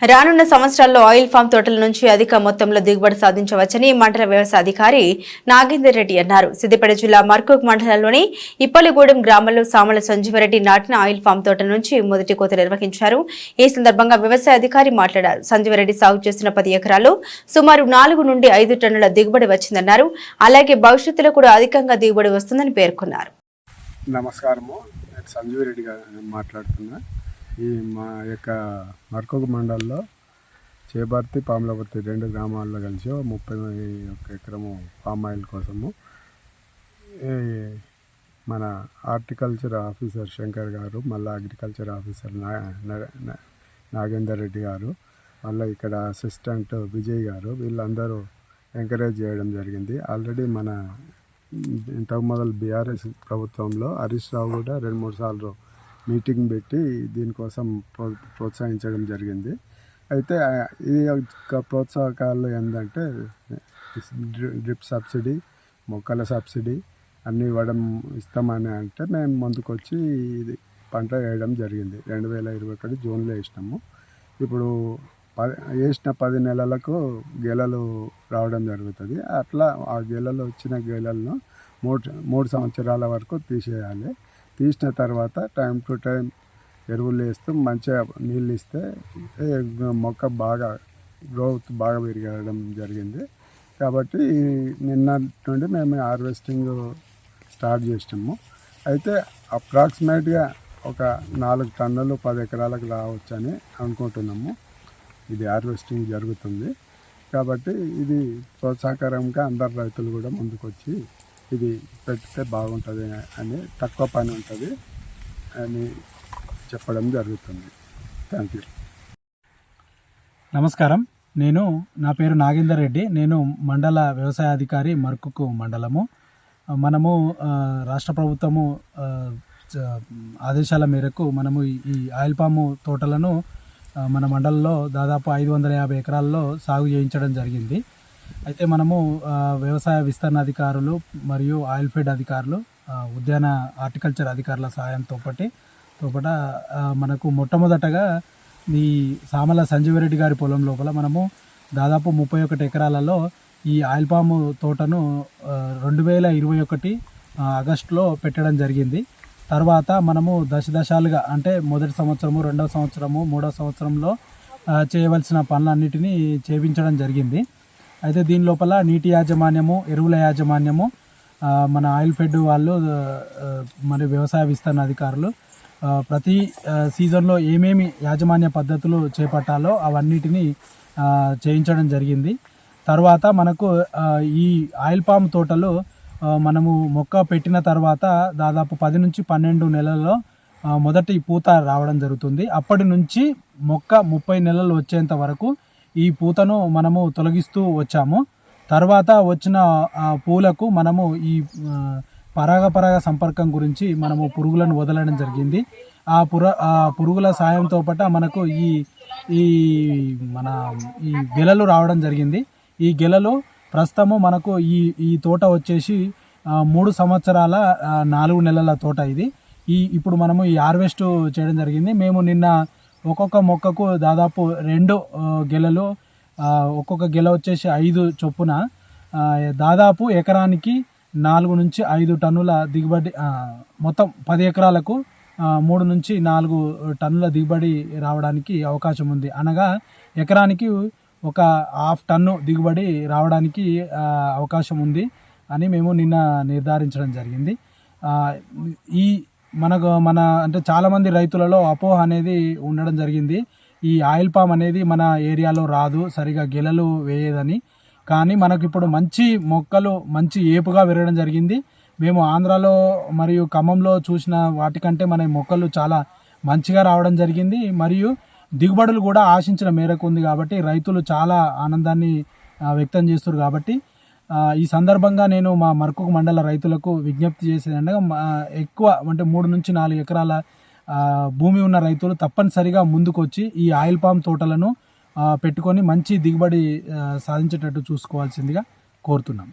రానున్న సంవత్సరాల్లో oil form తోటల నుంచి అధిక మొత్తంలో దిగుబడి సాధించవచ్చని మండల వ్యవసాయ అధికారి నాగేందర్ రెడ్డి అన్నారు. సిద్దిపేట జిల్లా మర్కూక్ మండలంలోని ఇప్పలిగూడెం గ్రామంలో సామల సంజీవరెడ్డి నాటిన ఆయిల్ ఫామ్ తోట నుంచి మొదటి కోత నిర్వహించారు. ఈ సందర్భంగా వ్యవసాయ అధికారి మాట్లాడారు. సంజీవరెడ్డి సాగు చేసిన పది ఎకరాలు సుమారు నాలుగు నుండి ఐదు టన్నుల దిగుబడి వచ్చిందన్నారు. అలాగే భవిష్యత్తులో కూడా అధికంగా దిగుబడి వస్తుందని పేర్కొన్నారు. నమస్కారము. సంజీవరెడ్డి గారు మాట్లాడుతున్నా. ఈ మా యొక్క మర్కొక మండలంలో చేపర్తి పాములపర్తి రెండు గ్రామాల్లో కలిసి ముప్పై ఒక ఎకరము పామ్ ఆయిల్ కోసము ఈ మన హార్టికల్చర్ ఆఫీసర్ శంకర్ గారు మళ్ళీ అగ్రికల్చర్ ఆఫీసర్ నా నాగేందర్ రెడ్డి గారు మళ్ళీ ఇక్కడ అసిస్టెంట్ విజయ్ గారు వీళ్ళందరూ ఎంకరేజ్ చేయడం జరిగింది. ఆల్రెడీ మన ఇంతకు మొదలు బీఆర్ఎస్ ప్రభుత్వంలో హరీష్ రావు కూడా రెండు మూడు సార్లు మీటింగ్ పెట్టి దీనికోసం ప్రో ప్రోత్సహించడం జరిగింది. అయితే ఇది ఈ యొక్క ప్రోత్సాహకాలు ఏంటంటే డ్రిప్ సబ్సిడీ మొక్కల సబ్సిడీ అన్నీ ఇవ్వడం ఇస్తామని అంటే మేము ముందుకొచ్చి ఇది పంట వేయడం జరిగింది. రెండు వేల ఇరవై ఒకటి జూన్లో వేసినాము. ఇప్పుడు పది వేసిన పది నెలలకు గెలలు రావడం జరుగుతుంది. అట్లా ఆ గెలలు వచ్చిన గెలలను మూడు మూడు సంవత్సరాల వరకు తీసేయాలి. తీసిన తర్వాత టైం టు టైం ఎరువులు వేస్తూ మంచిగా నీళ్ళు ఇస్తే మొక్క బాగా గ్రోత్ బాగా పెరగడం జరిగింది. కాబట్టి నిన్న నుండి మేము హార్వెస్టింగ్ స్టార్ట్ చేసినాము. అయితే అప్రాక్సిమేట్గా ఒక నాలుగు టన్నులు పది ఎకరాలకు రావచ్చని అనుకుంటున్నాము. ఇది హార్వెస్టింగ్ జరుగుతుంది. కాబట్టి ఇది ప్రోత్సాహకరంగా అందరు రైతులు కూడా ముందుకొచ్చి ఇది పెడితే బాగుంటుంది అని తక్కువ పని ఉంటుంది అని చెప్పడం జరుగుతుంది. థ్యాంక్ యూ నమస్కారం. నేను నా పేరు నాగేందర్ రెడ్డి. నేను మండల వ్యవసాయ అధికారి మర్కుకు మండలము. మనము రాష్ట్ర ప్రభుత్వము ఆదేశాల మేరకు మనము ఈ- ఆయిల్ పాము తోటలను మన మండలంలో దాదాపు ఐదు వందల యాభై ఎకరాల్లో సాగు చేయించడం జరిగింది. అయితే మనము వ్యవసాయ విస్తరణ అధికారులు మరియు ఆయిల్ ఫీడ్ అధికారులు ఉద్యాన హార్టికల్చర్ అధికారుల సహాయంతో పాటు తోపట మనకు మొట్టమొదటగా ఈ సామల సంజీవరెడ్డి గారి పొలం లోపల మనము దాదాపు ముప్పై ఒకటి ఎకరాలలో ఈ ఆయిల్ పాము తోటను రెండు వేల ఇరవై ఒకటి ఆగస్టులో పెట్టడం జరిగింది. తర్వాత మనము దశ దశాలుగా అంటే మొదటి సంవత్సరము రెండవ సంవత్సరము మూడవ సంవత్సరంలో చేయవలసిన పనులన్నిటినీ చేపించడం జరిగింది. అయితే దీని లోపల నీటి యాజమాన్యము ఎరువుల యాజమాన్యము మన ఆయిల్ ఫెడ్ వాళ్ళు మరి వ్యవసాయ విస్తరణ అధికారులు ప్రతి సీజన్లో ఏమేమి యాజమాన్య పద్ధతులు చేపట్టాలో అవన్నిటిని చేయించడం జరిగింది. తర్వాత మనకు ఈ ఆయిల్ పామ్ తోటలో మనము మొక్క పెట్టిన తర్వాత దాదాపు పది నుంచి పన్నెండు నెలల్లో మొదటి పూత రావడం జరుగుతుంది. అప్పటి నుంచి మొక్క ముప్పై నెలలు వచ్చేంత వరకు ఈ పూతను మనము తొలగిస్తూ వచ్చాము. తర్వాత వచ్చిన ఆ, పూలకు మనము ఈ పరాగ పరాగ సంపర్కం గురించి మనము పురుగులను వదలడం జరిగింది. ఆ పుర ఆ పురుగుల సాయంతో పాటు మనకు ఈ ఈ మన ఈ గెలలు రావడం జరిగింది. ఈ గెలలు ప్రస్తుతము మనకు ఈ ఈ తోట వచ్చేసి మూడు సంవత్సరాల నాలుగు నెలల తోట ఇది. ఈ ఇప్పుడు మనము ఈ హార్వెస్ట్ చేయడం జరిగింది. మేము నిన్న ఒక్కొక్క మొక్కకు దాదాపు రెండు గెలలు. ఒక్కొక్క గెల వచ్చేసి ఐదు చొప్పున. దాదాపు ఎకరానికి నాలుగు నుంచి ఐదు టన్నుల దిగుబడి మొత్తం పది ఎకరాలకు మూడు నుంచి నాలుగు టన్నుల దిగుబడి రావడానికి అవకాశం ఉంది. అనగా ఎకరానికి ఒక హాఫ్ టన్ను దిగుబడి రావడానికి అవకాశం ఉంది అని మేము నిన్న నిర్ధారించడం జరిగింది. ఈ మనకు మన అంటే చాలామంది రైతులలో అపోహ అనేది ఉండడం జరిగింది. ఈ ఆయిల్ పామ్ అనేది మన ఏరియాలో రాదు సరిగా గెలలు వేయదని. కానీ మనకు ఇప్పుడు మంచి మొక్కలు మంచి ఏపుగా పెరగడం జరిగింది. మేము ఆంధ్రాలో మరియు ఖమ్మంలో చూసిన వాటికంటే మన మొక్కలు చాలా మంచిగా రావడం జరిగింది. మరియు దిగుబడులు కూడా ఆశించిన మేరకు ఉంది కాబట్టి రైతులు చాలా ఆనందాన్ని వ్యక్తం చేస్తారు కాబట్టి ఈ సందర్భంగా నేను మా మరకుకు మండల రైతులకు విజ్ఞప్తి చేసేదండగా ఎక్కువ అంటే మూడు నుంచి నాలుగు ఎకరాల భూమి ఉన్న రైతులు తప్పనిసరిగా ముందుకొచ్చి ఈ ఆయిల్ పామ్ తోటలను పెట్టుకొని మంచి దిగుబడి సాధించేటట్టు చూసుకోవాల్సిందిగా కోరుతున్నాం.